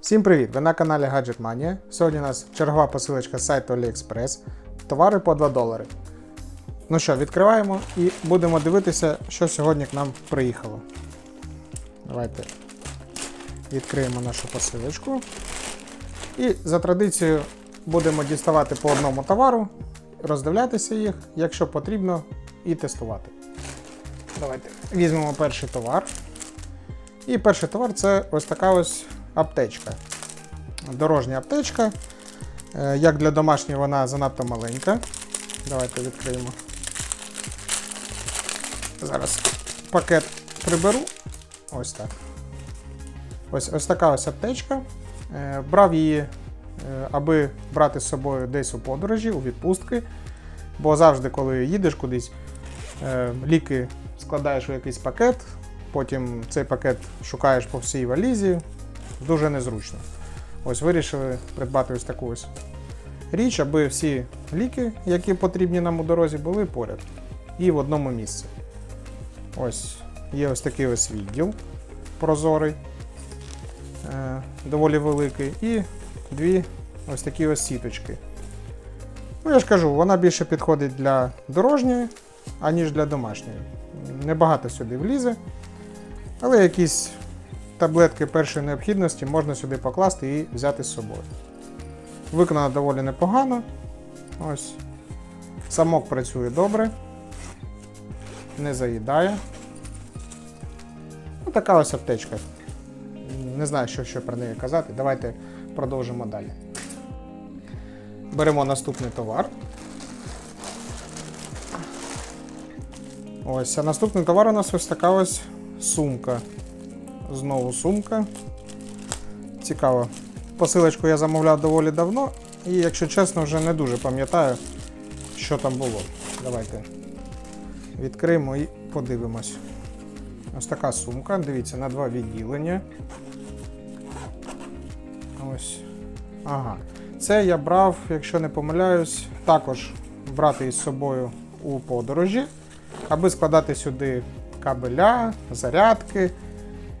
Всім привіт! Ви на каналі Gadget Mania. Сьогодні у нас чергова посилочка з сайту AliExpress. Товари по 2 долари. Ну що, відкриваємо і будемо дивитися, що сьогодні к нам приїхало. Давайте відкриємо нашу посилочку. І за традицією будемо діставати по одному товару, роздивлятися їх, якщо потрібно, і тестувати. Давайте візьмемо перший товар. І перший товар це ось така ось аптечка. Дорожня аптечка. Е, Як для домашньої вона занадто маленька. Давайте відкриємо. Зараз пакет приберу. Ось так. Ось, ось така ось аптечка. Е, Брав її, е, аби брати з собою десь у подорожі, у відпустки. Бо завжди, коли їдеш кудись, ліки складаєш у якийсь пакет, потім цей пакет шукаєш по всій валізі, дуже незручно. Ось вирішили придбати ось таку ось річ, аби всі ліки, які потрібні нам у дорозі, були поряд і в одному місці. Ось є ось такий ось відділ прозорий, е, доволі великий, і дві ось такі ось сіточки. Ну, я ж кажу, вона більше підходить для дорожньої, аніж для домашньої. Небагато сюди влізе, але якісь таблетки першої необхідності можна сюди покласти і взяти з собою. Виконана доволі непогано. Ось. Самок працює добре, не заїдає. Ну, така ось аптечка. Не знаю, що ще про неї казати. Давайте продовжимо далі. Беремо наступний товар. Ось, а наступний товар у нас ось така ось сумка. Знову сумка. Цікаво. Посилочку я замовляв доволі давно, і, якщо чесно, вже не дуже пам'ятаю, що там було. Давайте відкриємо і подивимось. Ось така сумка, дивіться, на два відділення. Ось. Ага. Це я брав, якщо не помиляюсь, також брати із собою у подорожі, аби складати сюди кабеля, зарядки.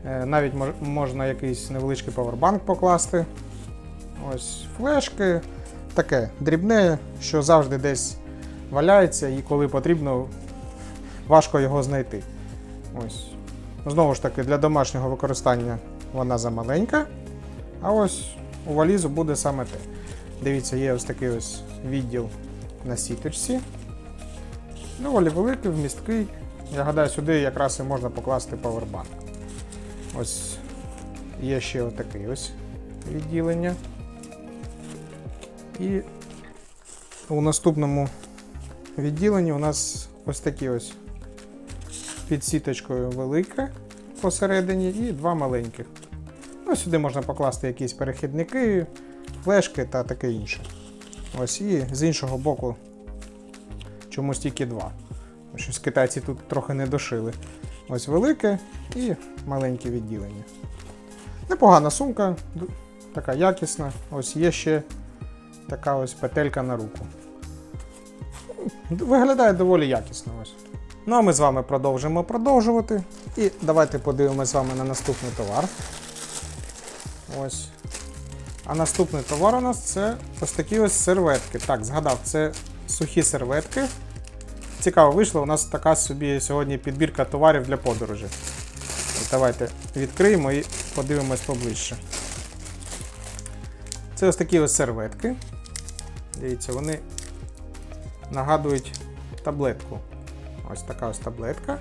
Е, Навіть можна якийсь невеличкий павербанк покласти. Ось флешки. Таке дрібне, що завжди десь валяється, і коли потрібно, важко його знайти. Ось. Знову ж таки, для домашнього використання вона замаленька. А ось у валізу буде саме те. Дивіться, є ось такий ось відділ на сіточці. Доволі великий, вмісткий. Я гадаю, сюди якраз і можна покласти павербанк. Ось є ще отакий ось відділення. І у наступному відділенні у нас ось такі ось під сіточкою велике посередині і два маленьких. Ну, сюди можна покласти якісь перехідники, флешки та таке інше. Ось і з іншого боку чомусь тільки два. Щось китайці тут трохи не дошили. Ось велике і маленьке відділення. Непогана сумка, така якісна. Ось є ще така ось петелька на руку. Виглядає доволі якісно. Ось. Ну а ми з вами продовжимо продовжувати. І давайте подивимося з вами на наступний товар. Ось. А наступний товар у нас це ось такі ось серветки. Так, згадав, це сухі серветки. Цікаво вийшло, у нас така собі сьогодні підбірка товарів для подорожі. Давайте відкриємо і подивимось поближче. Це ось такі ось серветки. Дивіться, вони нагадують таблетку. Ось така ось таблетка.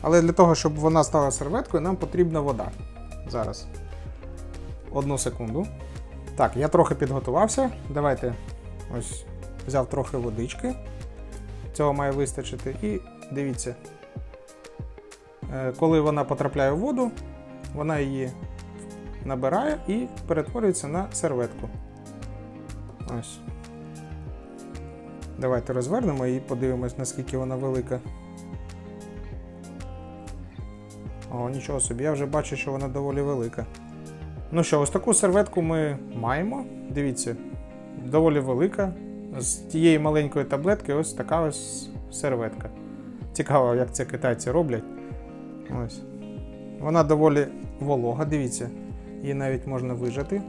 Але для того, щоб вона стала серветкою, нам потрібна вода. Зараз. Одну секунду. Так, я трохи підготувався. Давайте ось взяв трохи водички. Цього має вистачити. І дивіться, коли вона потрапляє в воду, вона її набирає і перетворюється на серветку. Ось. Давайте розвернемо і подивимось, наскільки вона велика. О, нічого собі, я вже бачу, що вона доволі велика. Ну що, ось таку серветку ми маємо. Дивіться, доволі велика. З тієї маленької таблетки ось така ось серветка. Цікаво, як це китайці роблять. Ось. Вона доволі волога, дивіться. Її навіть можна вижати.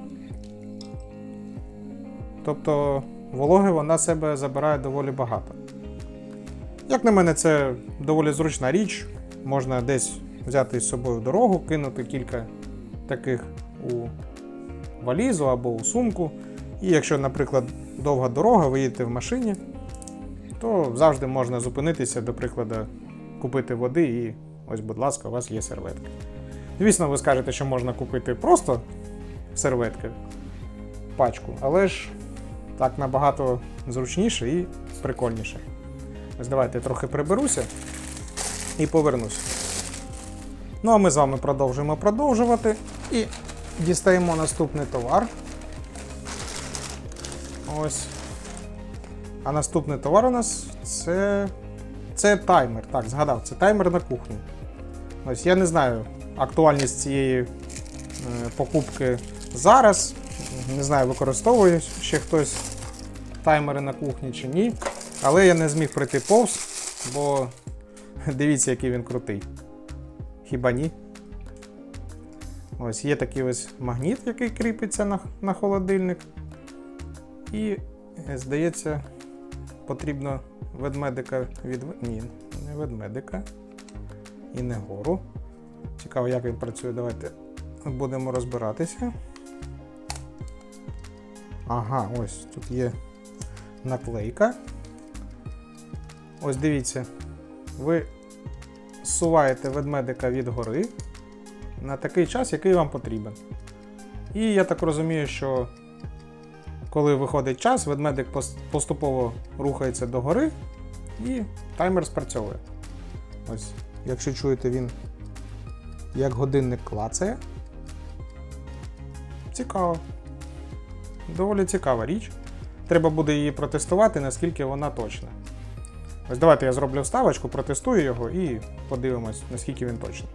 Тобто вологи вона себе забирає доволі багато. Як на мене, це доволі зручна річ. Можна десь взяти з собою дорогу, кинути кілька таких у валізу або у сумку. І якщо, наприклад, довга дорога, ви їдете в машині, то завжди можна зупинитися, до прикладу, купити води і ось, будь ласка, у вас є серветки. Звісно, ви скажете, що можна купити просто серветки, пачку, але ж так набагато зручніше і прикольніше. Ось давайте трохи приберуся і повернуся. Ну а ми з вами продовжуємо продовжувати і дістаємо наступний товар. Ось. А наступний товар у нас це. Це таймер. Так, згадав, це таймер на кухню. Ось я не знаю актуальність цієї е, покупки зараз. Не знаю, використовує ще хтось таймери на кухні чи ні. Але я не зміг прийти повз, бо дивіться, який він крутий. Хіба ні? Ось є такий ось магніт, який кріпиться на, на холодильник. І, здається, потрібно ведмедика від. Ні, не ведмедика. І не гору. Цікаво, як він працює. Давайте будемо розбиратися. Ага, ось тут є наклейка. Ось дивіться, ви зсуваєте ведмедика від гори на такий час, який вам потрібен. І я так розумію, що коли виходить час, ведмедик поступово рухається до гори і таймер спрацьовує. Ось, якщо чуєте, він як годинник клацає. Цікаво. Доволі цікава річ. Треба буде її протестувати, наскільки вона точна. Ось давайте я зроблю вставочку, протестую його і подивимось, наскільки він точний.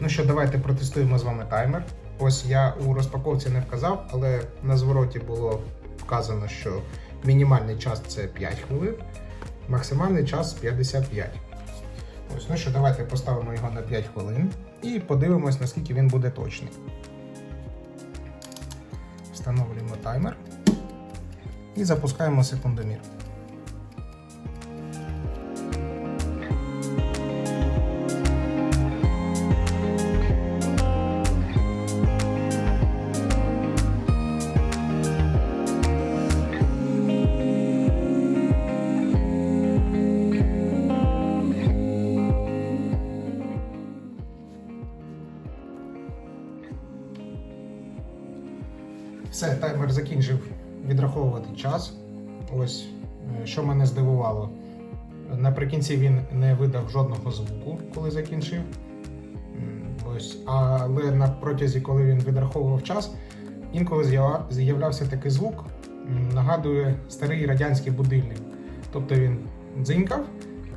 Ну що, давайте протестуємо з вами таймер. Ось я у розпаковці не вказав, але на звороті було вказано, що мінімальний час це 5 хвилин, максимальний час 55. Ось, ну що, давайте поставимо його на 5 хвилин і подивимось, наскільки він буде точний. Встановлюємо таймер і запускаємо секундомір. Закінчив відраховувати час. Ось е, що мене здивувало. Наприкінці він не видав жодного звуку, коли закінчив. Ось, але на протязі, коли він відраховував час, інколи з'являвся такий звук, нагадує старий радянський будильник. Тобто він дзинькав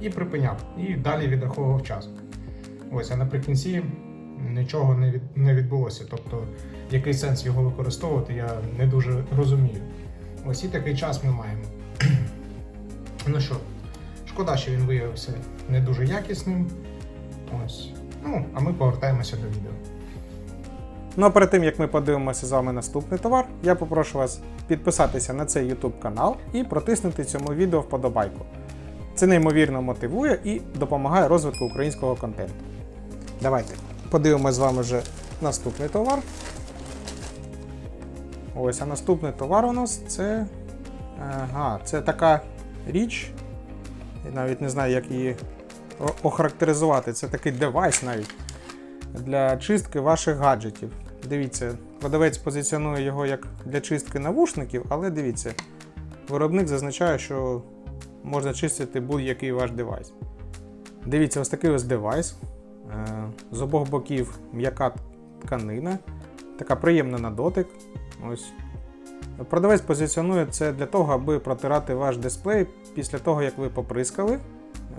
і припиняв, і далі відраховував час. Ось, а наприкінці нічого не, від, не відбулося. Тобто, який сенс його використовувати, я не дуже розумію. Ось і такий час ми маємо. ну що, шкода, що він виявився не дуже якісним. Ось. Ну, а ми повертаємося до відео. Ну а перед тим як ми подивимося з вами наступний товар, я попрошу вас підписатися на цей YouTube канал і протиснути цьому відео вподобайку. Це неймовірно мотивує і допомагає розвитку українського контенту. Давайте подивимося з вами вже наступний товар. Ось, а наступний товар у нас це. Ага, це така річ. Я навіть не знаю, як її охарактеризувати. Це такий девайс навіть для чистки ваших гаджетів. Дивіться, продавець позиціонує його як для чистки навушників, але дивіться, виробник зазначає, що можна чистити будь-який ваш девайс. Дивіться, ось такий ось девайс. Е, З обох боків м'яка тканина, така приємна на дотик. Ось. Продавець позиціонує це для того, аби протирати ваш дисплей після того, як ви поприскали.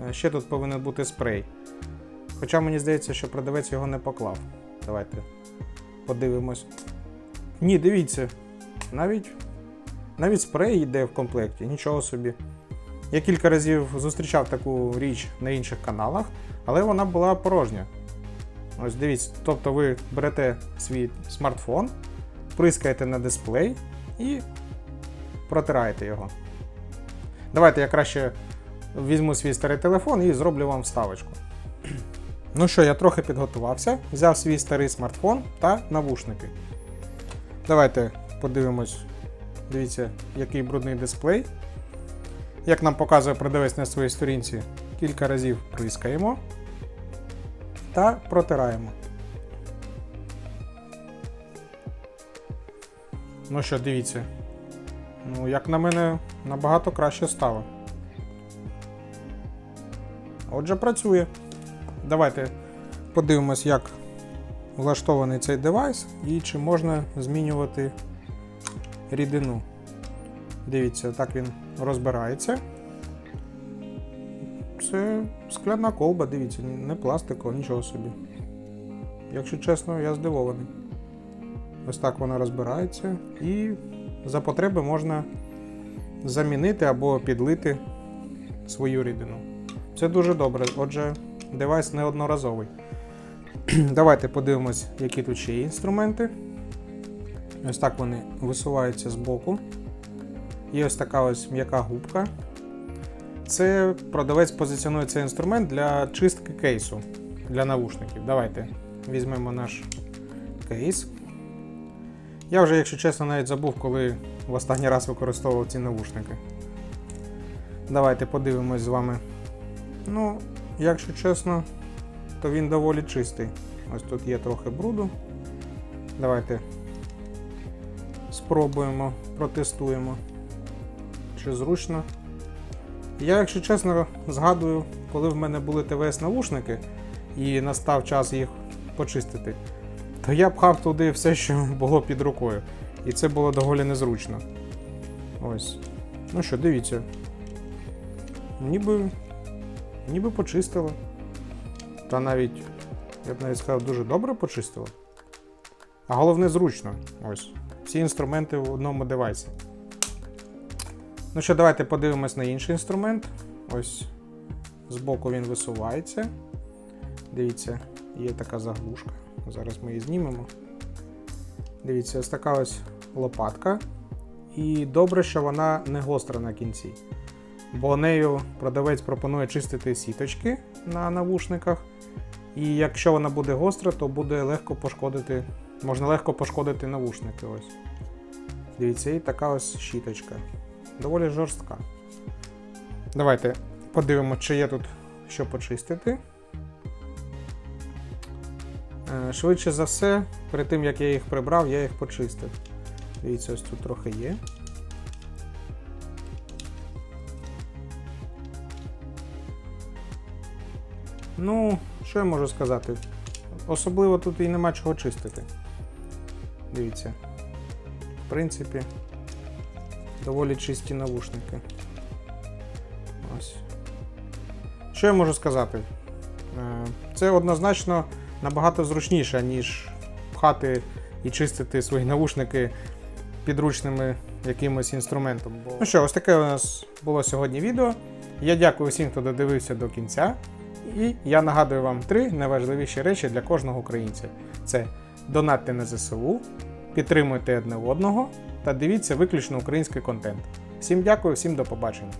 Е, Ще тут повинен бути спрей. Хоча мені здається, що продавець його не поклав. Давайте подивимось. Ні, дивіться, навіть, навіть спрей йде в комплекті, нічого собі. Я кілька разів зустрічав таку річ на інших каналах, але вона була порожня. Ось дивіться, тобто ви берете свій смартфон, прискаєте на дисплей і протираєте його. Давайте я краще візьму свій старий телефон і зроблю вам вставочку. Ну що, я трохи підготувався, взяв свій старий смартфон та навушники. Давайте подивимось, дивіться, який брудний дисплей. Як нам показує продавець на своїй сторінці, кілька разів прискаємо та протираємо. Ну що, дивіться. Ну, як на мене, набагато краще стало. Отже, працює. Давайте подивимось, як влаштований цей девайс і чи можна змінювати рідину. Дивіться, так він розбирається. Це скляна колба, дивіться, не пластикова, нічого собі. Якщо чесно, я здивований. Ось так вона розбирається і за потреби можна замінити або підлити свою рідину. Це дуже добре, отже, девайс неодноразовий. Давайте подивимось, які тут ще є інструменти. Ось так вони висуваються з боку. Є ось така ось м'яка губка. Це продавець позиціонує цей інструмент для чистки кейсу для навушників. Давайте візьмемо наш кейс. Я вже, якщо чесно, навіть забув, коли в останній раз використовував ці навушники. Давайте подивимось з вами. Ну, якщо чесно, то він доволі чистий. Ось тут є трохи бруду. Давайте спробуємо, протестуємо, чи зручно. Я, якщо чесно, згадую, коли в мене були ТВС-навушники і настав час їх почистити, то я пхав туди все, що було під рукою. І це було доволі незручно. Ось. Ну що, дивіться. Ніби. Ніби почистило. Та навіть, я б навіть сказав, дуже добре почистило. А головне зручно. Ось. Всі інструменти в одному девайсі. Ну що, давайте подивимось на інший інструмент. Ось збоку він висувається. Дивіться, є така заглушка. Зараз ми її знімемо. Дивіться, ось така ось лопатка. І добре, що вона не гостра на кінці. Бо нею продавець пропонує чистити сіточки на навушниках. І якщо вона буде гостра, то буде легко пошкодити, можна легко пошкодити навушники. Ось. Дивіться, і така ось щіточка. Доволі жорстка. Давайте подивимося, чи є тут що почистити. Е, Швидше за все, перед тим як я їх прибрав, я їх почистив. Дивіться, ось тут трохи є. Ну, що я можу сказати? Особливо тут і нема чого чистити. Дивіться. В принципі, доволі чисті навушники. Ось. Що я можу сказати? Е, Це однозначно набагато зручніше, ніж пхати і чистити свої навушники підручними якимось інструментом. Ну що, ось таке у нас було сьогодні відео. Я дякую всім, хто додивився до кінця. І я нагадую вам три найважливіші речі для кожного українця: це донатьте на ЗСУ, підтримуйте одне одного та дивіться виключно український контент. Всім дякую, всім до побачення.